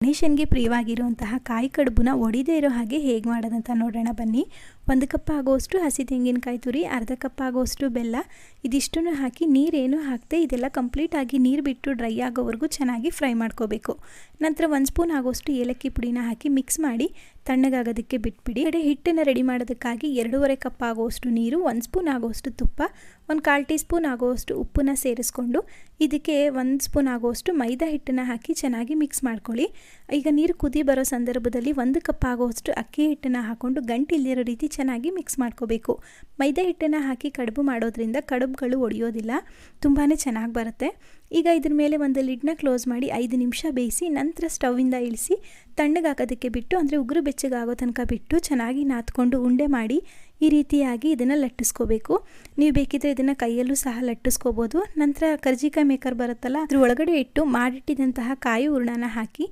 ಗಣೇಶನಿಗೆ ಪ್ರಿಯವಾಗಿರುವಂತಹ ಕಾಯಿ ಕಡುಬುನ ಒಡಿದೇ ಇರೋ ಹಾಗೆ ಹೇಗೆ ಮಾಡೋದಂತ ನೋಡೋಣ ಬನ್ನಿ. ಒಂದು ಕಪ್ ಆಗೋಷ್ಟು ಹಸಿ ತೆಂಗಿನಕಾಯಿ ತುರಿ, ಅರ್ಧ ಕಪ್ ಆಗೋಷ್ಟು ಬೆಲ್ಲ. ಇದಿಷ್ಟನ್ನು ಹಾಕಿ ನೀರೇನು ಹಾಕದೆ ಇದೆಲ್ಲ ಕಂಪ್ಲೀಟಾಗಿ ನೀರು ಬಿಟ್ಟು ಡ್ರೈ ಆಗೋವರೆಗೂ ಚೆನ್ನಾಗಿ ಫ್ರೈ ಮಾಡ್ಕೋಬೇಕು. ನಂತರ ಒಂದು ಸ್ಪೂನ್ ಆಗೋಷ್ಟು ಏಲಕ್ಕಿ ಪುಡಿನ ಹಾಕಿ ಮಿಕ್ಸ್ ಮಾಡಿ ತಣ್ಣಗಾಗೋದಕ್ಕೆ ಬಿಟ್ಬಿಡಿ. ಕಡೆ ಹಿಟ್ಟನ್ನು ರೆಡಿ ಮಾಡೋದಕ್ಕಾಗಿ ಎರಡೂವರೆ ಕಪ್ ಆಗೋಷ್ಟು ನೀರು, ಒಂದು ಸ್ಪೂನ್ ಆಗೋಷ್ಟು ತುಪ್ಪ, ಒಂದು ಕಾಲು ಟೀ ಸ್ಪೂನ್ ಆಗೋಷ್ಟು ಉಪ್ಪನ್ನ ಸೇರಿಸ್ಕೊಂಡು ಇದಕ್ಕೆ ಒಂದು ಸ್ಪೂನ್ ಆಗೋಷ್ಟು ಮೈದಾ ಹಿಟ್ಟನ್ನು ಹಾಕಿ ಚೆನ್ನಾಗಿ ಮಿಕ್ಸ್ ಮಾಡ್ಕೊಳ್ಳಿ. ಈಗ ನೀರು ಕುದಿ ಬರೋ ಸಂದರ್ಭದಲ್ಲಿ ಒಂದು ಕಪ್ ಆಗೋಷ್ಟು ಅಕ್ಕಿ ಹಿಟ್ಟನ್ನು ಹಾಕ್ಕೊಂಡು ಗಂಟಿಲ್ದಿರೋ ರೀತಿ ಚೆನ್ನಾಗಿ ಮಿಕ್ಸ್ ಮಾಡ್ಕೋಬೇಕು. ಮೈದಾ ಹಿಟ್ಟನ್ನು ಹಾಕಿ ಕಡುಬು ಮಾಡೋದ್ರಿಂದ ಕಡುಬುಗಳು ಒಡೆಯೋದಿಲ್ಲ. ತುಂಬಾ ಚೆನ್ನಾಗಿ ಬರುತ್ತೆ. ಈಗ ಇದ್ರ ಮೇಲೆ ಒಂದು ಲಿಡ್ನ ಕ್ಲೋಸ್ ಮಾಡಿ ಐದು ನಿಮಿಷ ಬೇಯಿಸಿ, ನಂತರ ಸ್ಟವಿಂದ ಇಳಿಸಿ ತಣ್ಣಗಾಕೋದಕ್ಕೆ ಬಿಟ್ಟು, ಅಂದರೆ ಉಗುರು ಬೆಚ್ಚಗಾಗೋ ತನಕ ಬಿಟ್ಟು ಚೆನ್ನಾಗಿ ನಾದ್ಕೊಂಡು ಉಂಡೆ ಮಾಡಿ ಈ ರೀತಿಯಾಗಿ ಇದನ್ನು ಲಟ್ಟಿಸ್ಕೋಬೇಕು. ನೀವು ಬೇಕಿದ್ರೆ ಇದನ್ನು ಕೈಯಲ್ಲೂ ಸಹ ಲಟ್ಟಿಸ್ಕೋಬೋದು. ನಂತರ ಕರ್ಜಿಕಾಯಿ ಮೇಕರ್ ಬರುತ್ತಲ್ಲ, ಅದ್ರ ಒಳಗಡೆ ಇಟ್ಟು ಮಾಡಿಟ್ಟಿದಂತಹ ಕಾಯಿ ಹೂರ್ಣನ ಹಾಕಿ